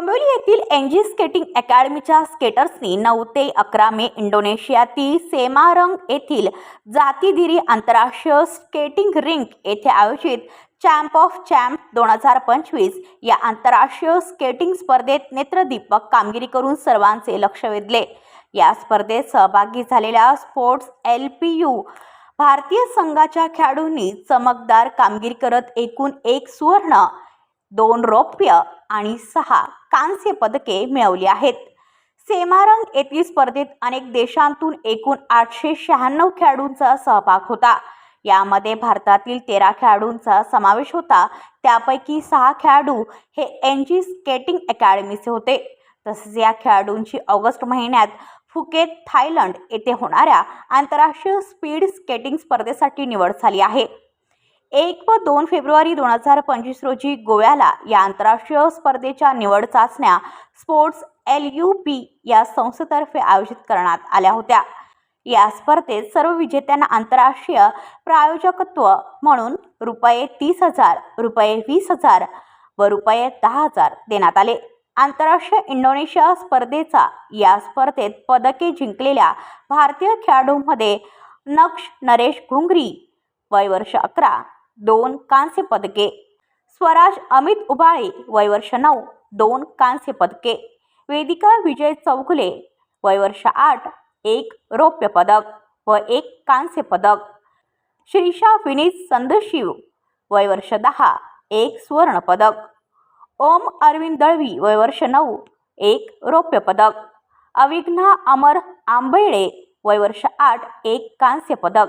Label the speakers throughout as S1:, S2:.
S1: डोंबिवली येथील NG skating अकॅडमीच्या स्केटर्सनी नऊ ते अकरा मे इंडोनेशियातील सेमारंग येथील जातीधिरी आंतरराष्ट्रीय स्केटिंग रिंक येथे आयोजित चॅम्प ऑफ चॅम्प दोन हजार पंचवीस या आंतरराष्ट्रीय स्केटिंग स्पर्धेत नेत्रदीपक कामगिरी करून सर्वांचे लक्ष वेधले. या स्पर्धेत सहभागी झालेल्या स्पोर्ट्स एल पी यू भारतीय संघाच्या खेळाडूंनी चमकदार कामगिरी करत एकूण एक सुवर्ण दोन रौप्य आणि सहा कांस्य पदके मिळवली आहेत. सेमारंग येथील स्पर्धेत अनेक देशांतून एकूण आठशे शहाण्णव खेळाडूंचा सहभाग होता. यामध्ये भारतातील तेरा खेळाडूंचा समावेश होता. त्यापैकी सहा खेळाडू हे एन जी स्केटिंग अकॅडमीचे होते. तसेच या खेळाडूंची ऑगस्ट महिन्यात फुकेत थायलंड येथे होणाऱ्या आंतरराष्ट्रीय स्पीड स्केटिंग स्पर्धेसाठी निवड झाली आहे. एक व दोन फेब्रुवारी दोन हजार पंचवीस रोजी गोव्याला या आंतरराष्ट्रीय स्पर्धेच्या निवड चाचण्या स्पोर्ट्स एल यू पी या संस्थेतर्फे आयोजित करण्यात आल्या होत्या. या स्पर्धेत सर्व विजेत्यांना आंतरराष्ट्रीय प्रायोजकत्व म्हणून रुपये तीस हजार रुपये वीस हजार व रुपये दहा हजार देण्यात आले. आंतरराष्ट्रीय इंडोनेशिया स्पर्धेचा या स्पर्धेत पदके जिंकलेल्या भारतीय खेळाडूंमध्ये नक्ष नरेश घुंगरी वय वर्ष अकरा दोन कांस्य पदके. स्वराज अमित उबाळे वय वर्ष नऊ दोन कांस्य पदके. वेदिका विजय चौगुले वय वर्ष आठ एक रौप्य पदक व एक कांस्य पदक. श्रीषा विनीत संदशिव वय वर्ष दहा एक सुवर्ण पदक. ओम अरविंद दळवी वय वर्ष नऊ एक रौप्य पदक. अविघ्ना अमर आंबेळे वय वर्ष आठ एक कांस्य पदक.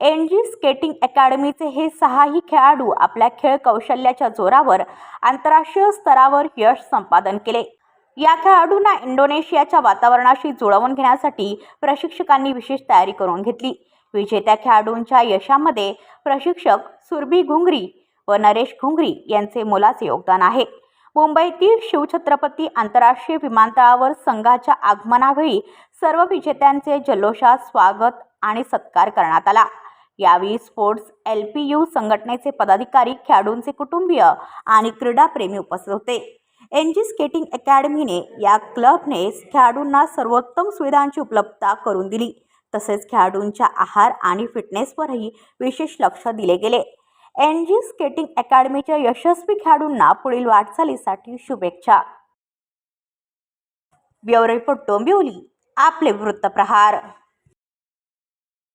S1: एन जी स्केटिंग अकॅडमीचे हे सहाही खेळाडू आपल्या खेळ कौशल्याच्या जोरावर आंतरराष्ट्रीय स्तरावर यश संपादन केले. या खेळाडूंना इंडोनेशियाच्या वातावरणाशी जुळवून घेण्यासाठी प्रशिक्षकांनी विशेष तयारी करून घेतली. विजेत्या खेळाडूंच्या यशामध्ये प्रशिक्षक सुरभी घुंगरी व नरेश घुंगरी यांचे मोलाचे योगदान आहे. मुंबईतील शिवछत्रपती आंतरराष्ट्रीय विमानतळावर संघाच्या आगमनावेळी सर्व विजेत्यांचे जल्लोषात स्वागत आणि सत्कार करण्यात आला. यावेळी स्पोर्ट्स एल पी यू संघटनेचे पदाधिकारी खेळाडूंचे कुटुंबीय आणि क्रीडाप्रेमी उपस्थित होते. एन जी स्केटिंग अकॅडमीने या क्लबने खेळाडूंना सर्वोत्तम सुविधांची उपलब्धता करून दिली. तसेच खेळाडूंच्या आहार आणि फिटनेसवरही विशेष लक्ष दिले गेले. एन जी स्केटिंग अकॅडमीच्या यशस्वी खेळाडूंना पुढील वाटचालीसाठी शुभेच्छा. Bureau report Dombivli. आपले वृत्तप्रहार